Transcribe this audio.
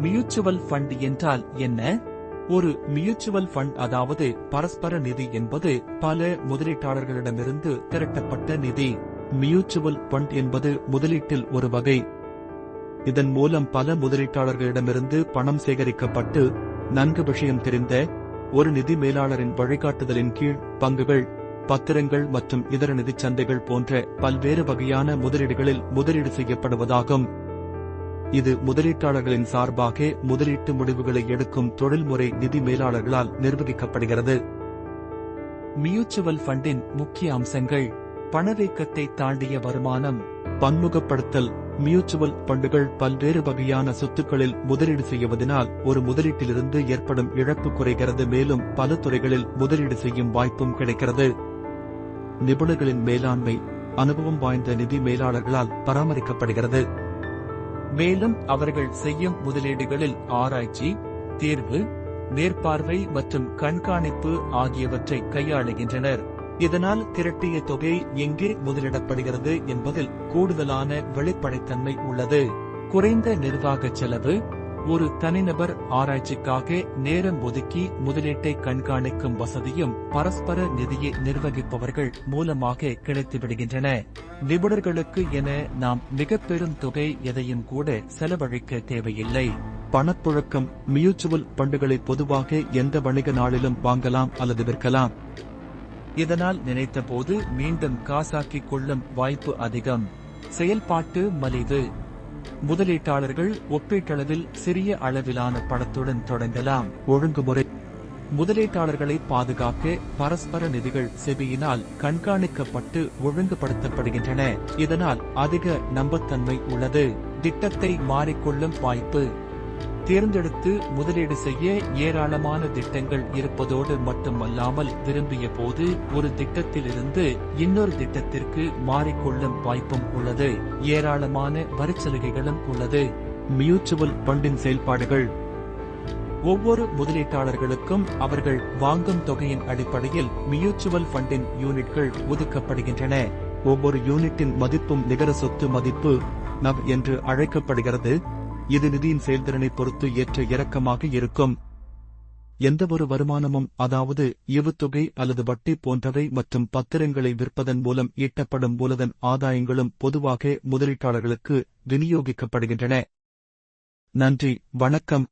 Mutual fund என்றால் என்ன? ஒரு மியூச்சுவல் ஃபண்ட் அதாவது பரஸ்பர நிதி என்பது பல முதலீட்டாளர்களிடமிருந்து திரட்டப்பட்ட நிதி. மியூச்சுவல் ஃபண்ட் என்பது முதலீட்டில் ஒரு வகை. இதன் மூலம் பல முதலீட்டாளர்களிடமிருந்து பணம் சேகரிக்கப்பட்டு நன்கு விஷயம் தெரிந்த ஒரு நிதி மேலாளரின் வழிகாட்டுதலின் கீழ் பங்குகள் பத்திரங்கள் மற்றும் இதர நிதிச் சந்தைகள் போன்ற பல்வேறு வகையான முதலீடுகளில் முதலீடு செய்யப்படுவதாகும். இது முதலீட்டாளர்களின் சார்பாக முதலீட்டு முடிவுகளை எடுக்கும் தொழில்முறை நிதி மேலாளர்களால் நிர்வகிக்கப்படுகிறது. மியூச்சுவல் ஃபண்டின் முக்கிய அம்சங்கள் பணவீக்கத்தை தாண்டிய வருமானம் பன்முகப்படுத்தல் மியூச்சுவல் ஃபண்டுகள் பல்வேறு வகையான சொத்துக்களில் முதலீடு செய்வதனால் ஒரு முதலீட்டிலிருந்து ஏற்படும் இழப்பு குறைகிறது மேலும் பல துறைகளில் முதலீடு செய்யும் வாய்ப்பும் கிடைக்கிறது. நிபுணர்களின் மேலாண்மை அனுபவம் வாய்ந்த நிதி மேலாளர்களால் பராமரிக்கப்படுகிறது. மேலும் அவர்கள் செய்யும் முதலீடுகளில் ஆராய்ச்சி தீர்வு மேற்பார்வை மற்றும் கண்காணிப்பு ஆகியவற்றை கையாளுகின்றனர். இதனால் திரட்டிய தொகை எங்கே முதலிடப்படுகிறது என்பதில் கூடுதலான வெளிப்படைத்தன்மை உள்ளது. குறைந்த நிர்வாக செலவு ஒரு தனிநபர் ஆராய்ச்சிக்காக நேரம் ஒதுக்கி முதலீட்டை கண்காணிக்கும் வசதியும் பரஸ்பர நிதியை நிர்வகிப்பவர்கள் மூலமாக கிடைத்துவிடுகின்றன. நிபுணர்களுக்கு என நாம் மிக பெரும் தொகை எதையும் கூட செலவழிக்க தேவையில்லை. பணப்புழக்கம் மியூச்சுவல் பண்டுகளை பொதுவாக எந்த வணிக நாளிலும் வாங்கலாம் அல்லது விற்கலாம். இதனால் நினைத்தபோது மீண்டும் காசாக்கிக் கொள்ளும் வாய்ப்பு அதிகம். செயல்பாட்டு மலிவு. முதலீட்டாளர்கள் ஒப்பீட்டளவில் சிறிய அளவிலான படத்துடன் தொடங்கலாம். ஒழுங்குமுறை. முதலீட்டாளர்களை பாதுகாக்க பரஸ்பர நிதிகள் செபியினால் கண்காணிக்கப்பட்டு ஒழுங்குபடுத்தப்படுகின்றன. இதனால் அதிக நம்பத்தன்மை உள்ளது. திட்டத்தை மாறிக்கொள்ளும் வாய்ப்பு தேர்ந்தெடுத்து முதலீடு செய்ய ஏராளமான திட்டங்கள் இருப்பதோடு மட்டுமல்லாமல் விரும்பிய போது ஒரு திட்டத்திலிருந்து இன்னொரு திட்டத்திற்கு மாறிக்கொள்ளும் வாய்ப்பும் உள்ளது. ஏராளமான வரிச்சலுகைகளும் உள்ளது. மியூச்சுவல் ஃபண்டின் செயல்பாடுகள். ஒவ்வொரு முதலீட்டாளர்களுக்கும் அவர்கள் வாங்கும் தொகையின் அடிப்படையில் மியூச்சுவல் ஃபண்டின் யூனிட்கள் ஒதுக்கப்படுகின்றன. ஒவ்வொரு யூனிட்டின் மதிப்பும் நிகர சொத்து மதிப்பு நவ் என்று அழைக்கப்படுகிறது. இது நிதியின் செயல்திறனை பொறுத்து ஏற்ற இறக்கமாக இருக்கும். எந்தவொரு வருமானமும் அதாவது ஈவுத்தொகை அல்லது வட்டி போன்றவை மற்றும் பத்திரங்களை விற்பதன் மூலம் ஈட்டப்படும் மூலதன் ஆதாயங்களும் பொதுவாக முதலீட்டாளர்களுக்கு விநியோகிக்கப்படுகின்றன. நன்றி வணக்கம்.